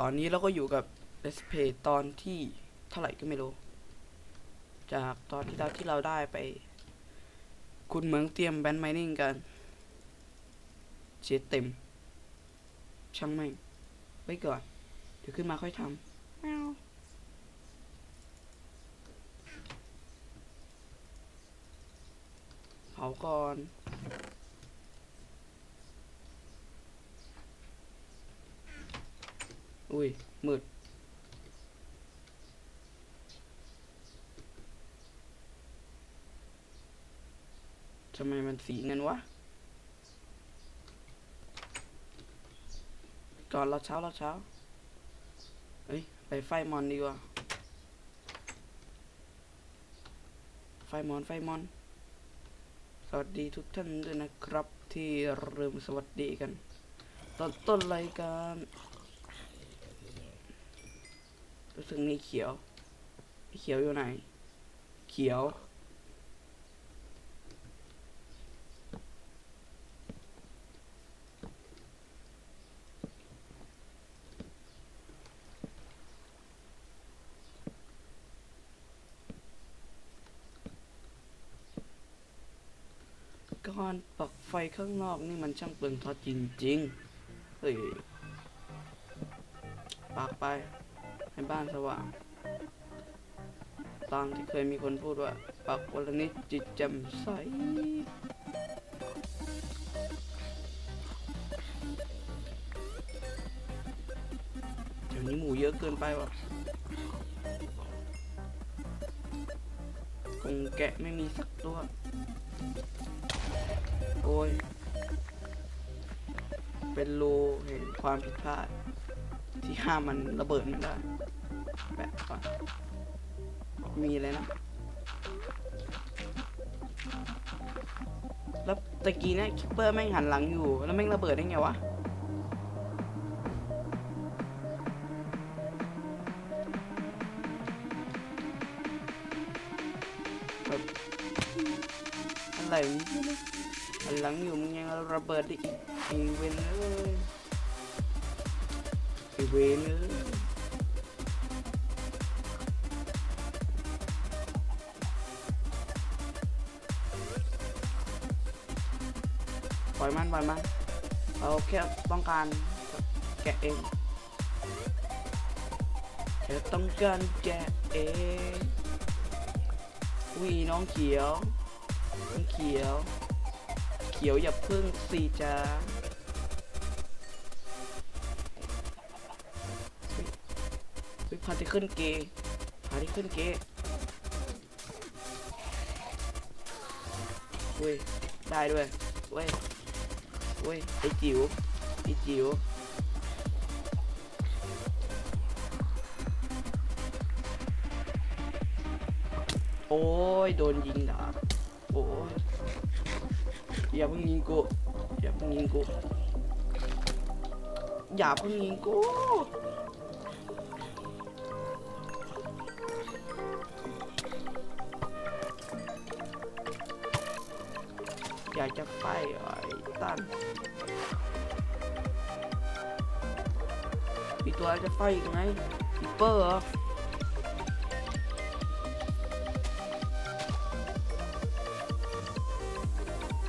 ตอนนี้เราก็อยู่กับ Let's Play ตอนที่เท่าไหร่ก็ไม่รู้ จากตอนที่เราที่เราได้ไป คุณเหมืองเตรียมแบนไมนิ่งกันเชียเต็ม ช่างไม่งไว้ก่อน เดี๋ยวขึ้นมาค่อยทำแมวเผาก่อน อุ้ย มืด ทำไมมันสีเงินวะ ก่อนเราเช้าเราเช้าเอ้ย ไปไฟมอนดีกว่า ไฟมอนไฟมอน สวัสดีทุกท่านด้วยนะครับ ที่เริ่มสวัสดีกัน ตอนต้นรายการ รู้สึกมีเขียวเขียวอยู่ไหน เขียวการปักไฟข้างนอกนี่มันช่างเปลืองทอดจริง ๆ เฮ้ยปักไป ให้บ้านสว่าง ตามที่เคยมีคนพูดว่าปักวันลนิดจิตแจ่มใสเดี๋ยวนี้หมูเยอะเกินไปว่ะกงแกะไม่มีสักตัว โอ้ย เป็นรูแห่งความผิดพลาด ที่ห้ามมันระเบิดไม่ได้ แปะก่อน มีอะไรนะ แล้วตะกี้เนี่ยคิปเปอร์แม่งหันหลังอยู่ แล้วแม่งระเบิดได้ไงวะแบบอะไรหันหลังอยู่มึงยังระเบิดด้อีกไอเว ปล่อยมันปล่อยมันเราแค่ต้องการแกะเองแค่ต้องการแกะเองวีน้องเขียวน้องเขียว เขียวอย่าพึ่งสีจ้าเฮ้ยเฮ้ยพาที่ขึ้นเกย์พาที่ขึ้นเกย์เว้ยได้ด้วยเว้ย ว้ยไอจิ๋วไอจิ๋วโอ้ยโดนยิงดาบโอ้ยอย่าเพิ่งยิงกูอย่าเพิ่งยิงกูอย่าเพิ่งยิงกูอยากจะไฟไอ้ ตันมีตัวจะไฟอีกไหมปิปเปอร์เหรอ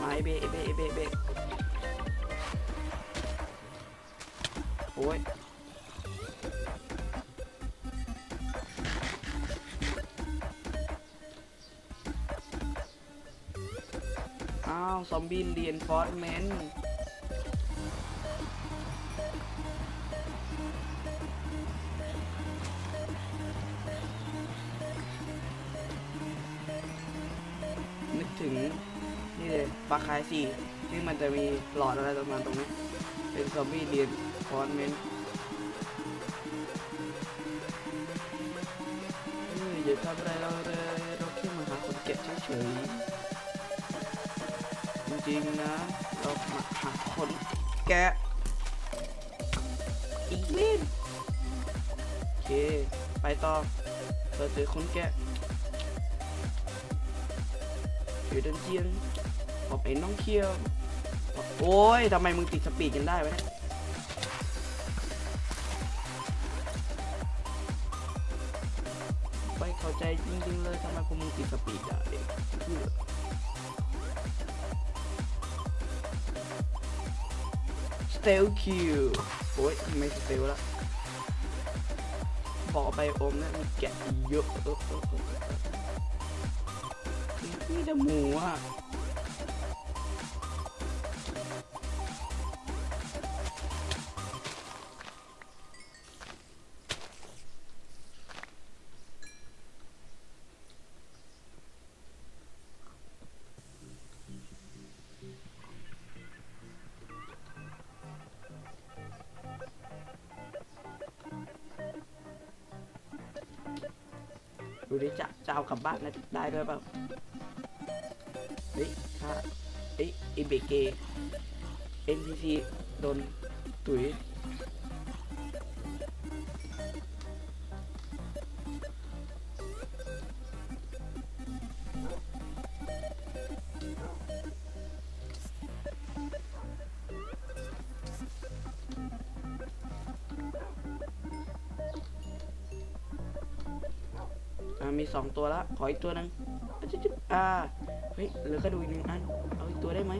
มาเอเบเอเบเอเบะไอ้เบโอ้ย อ้าวซอมบี้เรียนฟอร์เมนต์นึกถึง นี่เลยปลาคายสี่ที่มันจะมีหลอดอะไรประมาณตรงนี้ เป็นซอมบี้เรียนฟอนเมนต์เฮ้ยอย่าทำอะไรเราเลยเราแค่มาหาคนเก็บเฉยๆ จริงนะ เรามาหาคนแกะอีกวินโอเค ไปต่อเราเจอคนแกะอยู่ดันเจียนอกเอ็นน้องเคียว โอ้ยทำไมมึงติดสปีดกันได้วะไปเข้าใจจริงๆเลยทำไมคุณมึงติดสปีดอะเด็ก เตลคิวโอ้ยไม่สเตลละบอกไปอมนะมีแกะเยอะนี่จะหมูอะ เอากลับบ้านได้ด้วยเปล่าเฮ้ยถ้าเอ้ยไอเบเกเอ็นพีซีโดนตุ๋ย สองตัวละ ขออีกตัวนึงอะจิ๊บอ่า เฮ้ยเหลือกระดูกอีกหนึ่งอัน เอาอีกตัวได้ไหม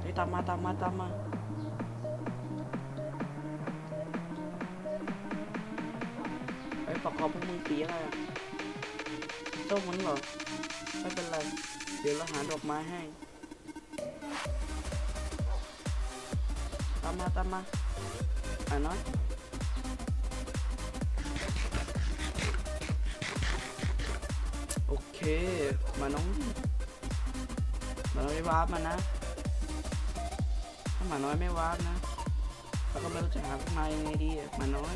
เฮ้ยตามมาตามมาตามมา ไอ้ยปากคอพวกมึงสีอะไรอะส้มมันเหรอ ไม่เป็นไร เดี๋ยวเราหาดอกไม้ให้ ตามมาตามมาอะน้อย เคมาน้องมาน้อยไม่วาร์ปมานะ ถ้ามาน้อยไม่วาร์ปนะเราก็ไม่รู้จะหาพวกนายยังไงดีมาน้อย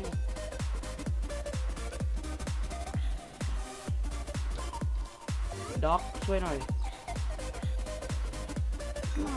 ด็อกช่วยหน่อยมา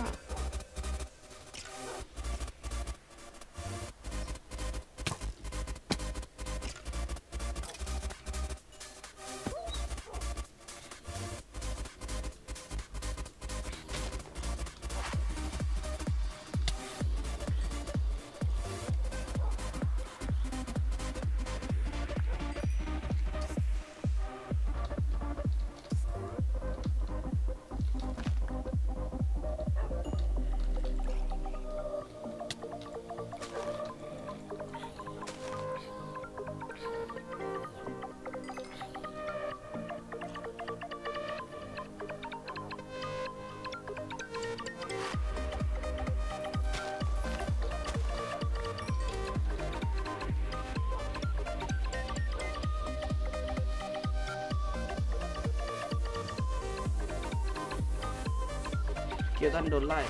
เกียวตันโดนไล่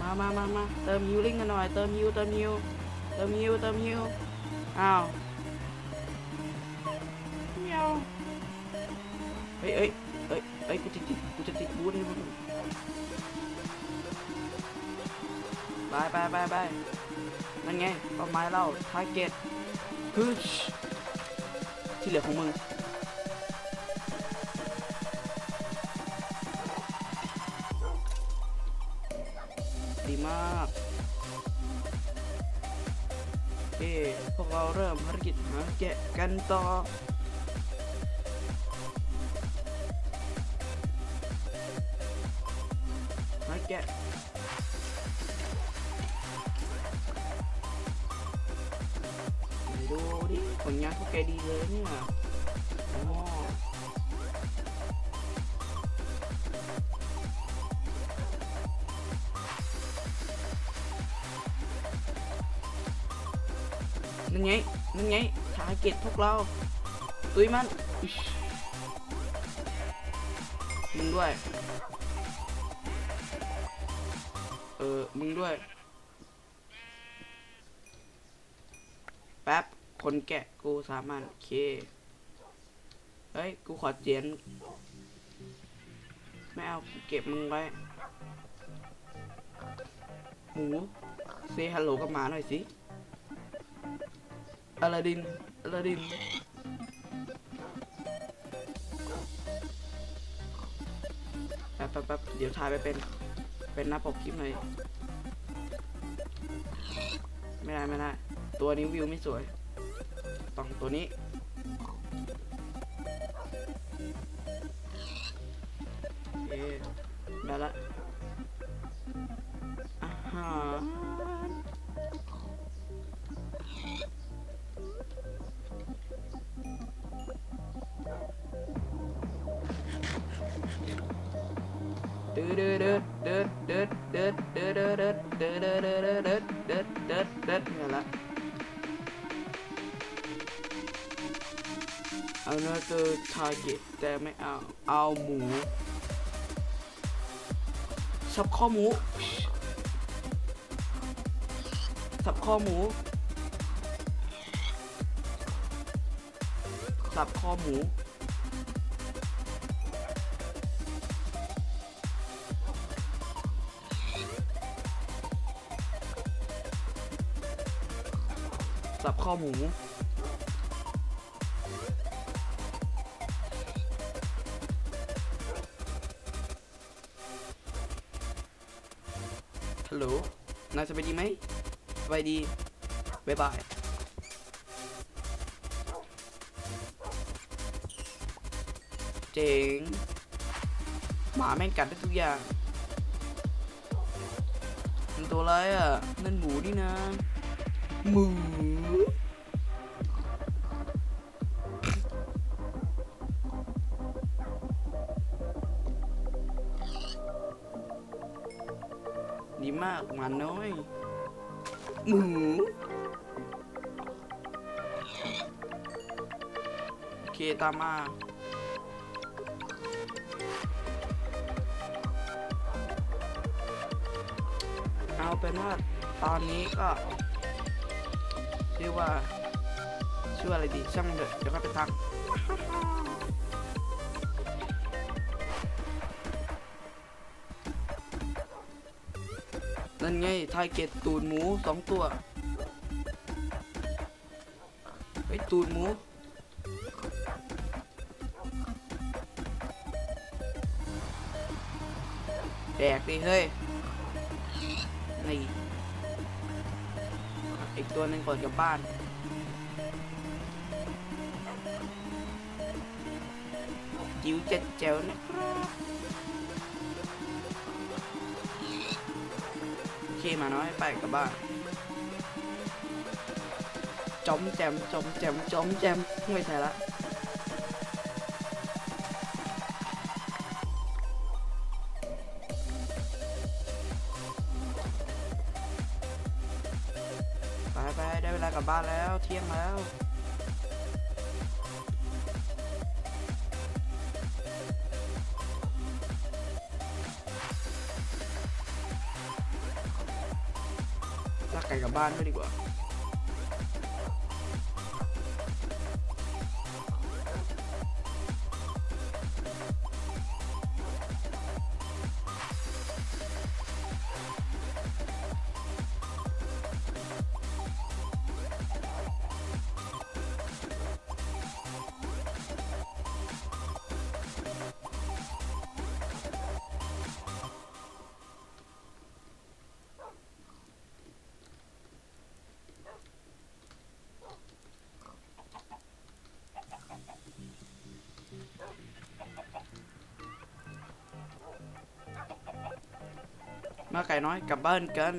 มามามามาเติมฮิวลิ่งกันหน่อย เติมฮิว เติมฮิว เติมฮิว เติมฮิว อ้าวเมียวเฮ้ย กูจะติดกูจะติดบูธให้มึงบายบายบายบายนั่นไงเป้าหมายเราทาร์เก็ตฮึชที่เหลือของมึงดีมากโอเคพวกเราเริ่มภารกิจหาแกะกันต่อ ดูดิผลงานพวกแกดีเลยเนี่ยอ๋อนั่นไง นั่นไงทาเก็ตพวกเรา ตุ้ยมันมึงด้วย เออ มึงด้วย คนแกะกูสามารถโอเค เฮ้ย กูขอเจียน ไม่เอาเก็บมึงไว้ หมูเซฮัลโหลกับหมาหน่อยสิอลาดินอลาดินแป๊บแป๊บแป๊บเดี๋ยวถ่ายไปเป็น เป็นหน้าปกคลิปหน่อย ไม่ได้ ไม่ได้ ตัวนี้วิวไม่สวย 本当に？えー、なら。あはドゥルルドゥルルドゥルルドゥルルドゥルルドゥルルドゥルル another target แต่ไม่เอา เอาหมูสับข้อหมูสับข้อหมูสับข้อหมูสับข้อหมู ฮัลโหลนายสบายดีไหมสบายดีบ๊ายบายเจ๋งหมาแม่งกัดได้ทุกอย่างมันตัวอะไรอะ นั่นหมูนี่นะ หมูากมาน้อยหมูโอเคตามมาเอาเป็นว่าตอนนี้ก็ชื่อว่าชื่ออะไรดีช่างมันเถอะเดี๋ยวก็ไปตั้ง นั่นไงทายเกตตูดหมูสองตัวไอ้ยตูดหมู แดกดิเฮ้ย นี่อีกตัวหนึ่งก่อนกับบ้านจิ๋วเจ็ดแจ๋วนะครับ โอเคมาน้อยไปกับบ้านจอมแจมจอมแจมจอมแจมไม่ใช่ละไปไปได้เวลากลับบ้านแล้วเที่ยงแล้ว ไกลกับบ้านด้วยดีกว่า มาไก่น้อยกลับบ้านกัน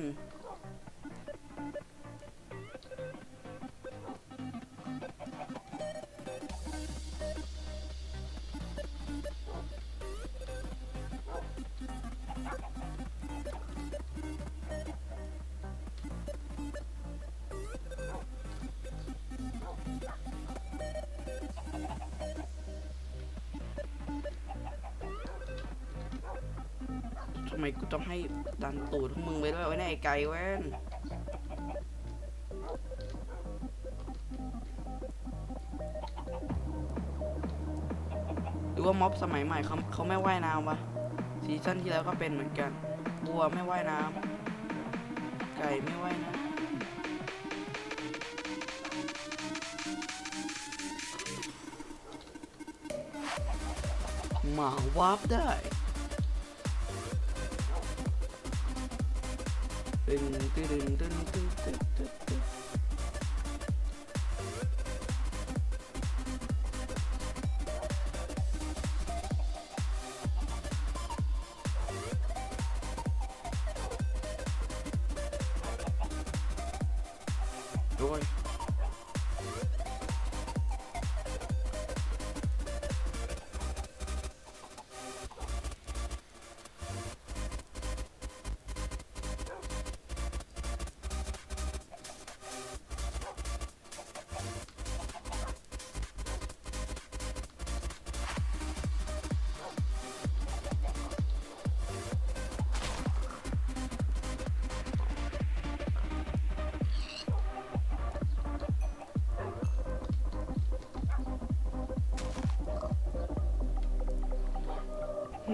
ำไมกูต้องให้ดันตูดพวกมึงไปด้วยวะเนี่ยไอ้ไก่แว่นหรือว่าม็อบสมัยใหม่เขาเขาไม่ว่ายน้ำวะซีซั่นที่แล้วก็เป็นเหมือนกันบัวไม่ว่ายน้ำไก่ไม่ว่ายน้ำหมาวาร์ปได้ ตึงตึงตึงตึงตึง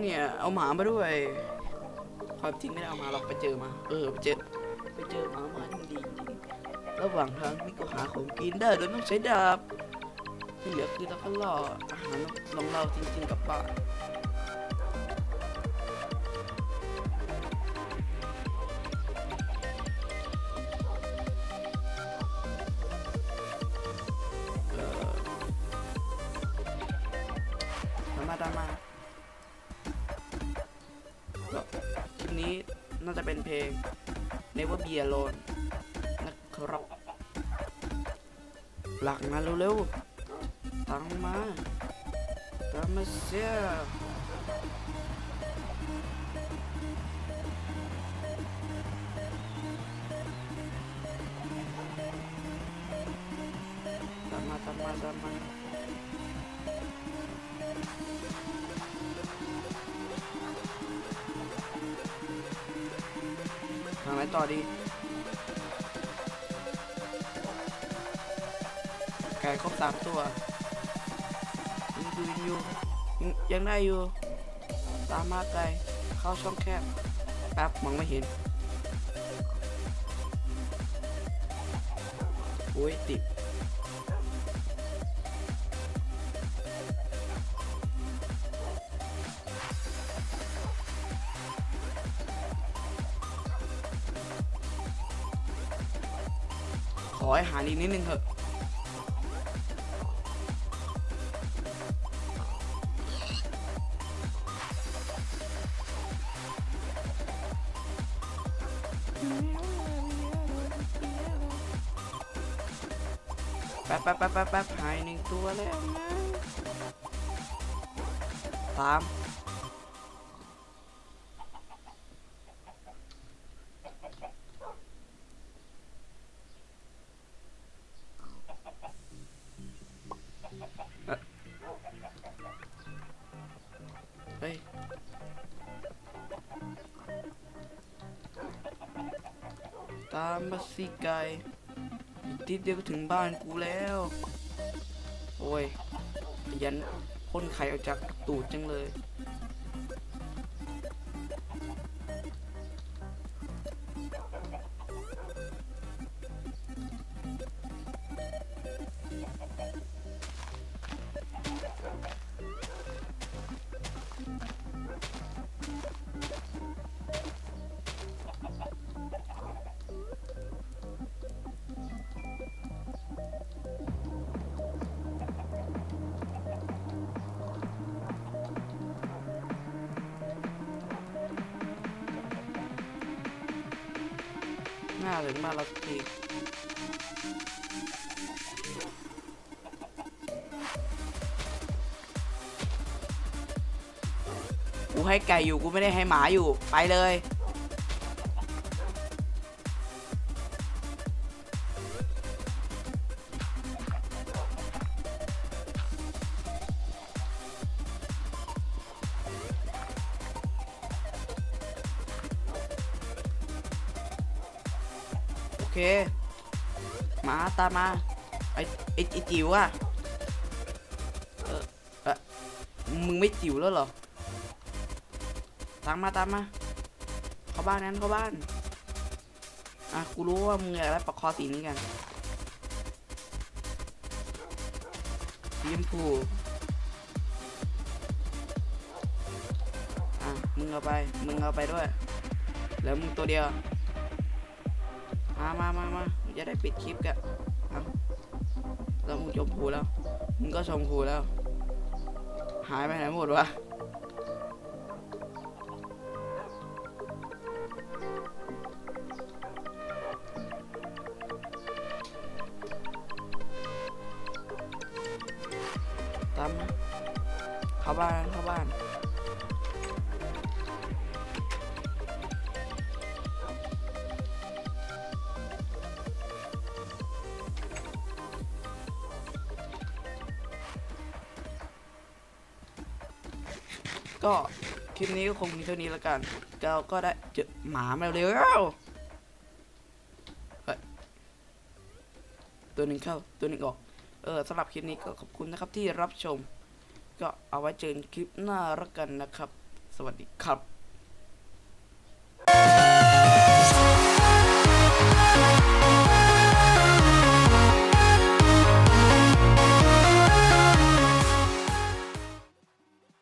เนี่ย เอาหมามาด้วย ความจริงไม่ได้เอามาหรอกไปเจอมา เออไปเจอ ไปเจอหมามาที่มันดีจริงระหว่างทางนี่ก็หาของกินได้โดยไม่ต้องใช้ดาบที่เหลือคือเราก็ล่ออาหารของเราจริงๆกลับบ้าน นี้น่าจะเป็นเพลง Never Be Alone นะครับ หลักมาเร็วๆ ตังมาตามมาเสียตามมาตามมาตามมา ต่อดีไก่ครบสามตัวยังดูอยู่ยังยังได้อยู่ตามมาไก่เข้าช่องแคบแป๊บมองไม่เห็นโอ้ยติดาอีนิดนึงเถอะแป๊บแป๊บแป๊บแป๊บแป๊บหายหนึ่งตัวแล้วนะสาม อีกนิดเดียวก็ถึงบ้านกูแล้ว โอ้ยยันพ่นไข่ออกจากตูดจังเลย หน้าเลยมานเราสักทีกูให้ไก่อยู่กูไม่ได้ให้หมาอยู่ไปเลย ตามมาไอไอไอจิ๋วอะเออเออมึงไม่จิ๋วแล้วเหรอ ตามมาตามมา เข้าบ้านนั้นเข้าบ้าน อะกูรู้ว่ามึงอยากได้ปลอกคอสีนี้กันสีชมพูอะมึงเอาไป มึงเอาไปด้วย แล้วมึงตัวเดียว มามามามา จะได้ปิดคลิปกันเอาแล้วมึงจบครูแล้ว มึงก็ชมพูแล้ว หายไปไหนหมดวะ ก็คลิปนี้ก็คงมีเท่านี้ละกันเราก็ได้เจอหมามาเร็วตัวหนึ่งเข้าตัวหนึ่งออกเออสำหรับคลิปนี้ก็ขอบคุณนะครับที่รับชม ก็เอาไว้เจอกันคลิปหน้าละกันนะครับ สวัสดีครับ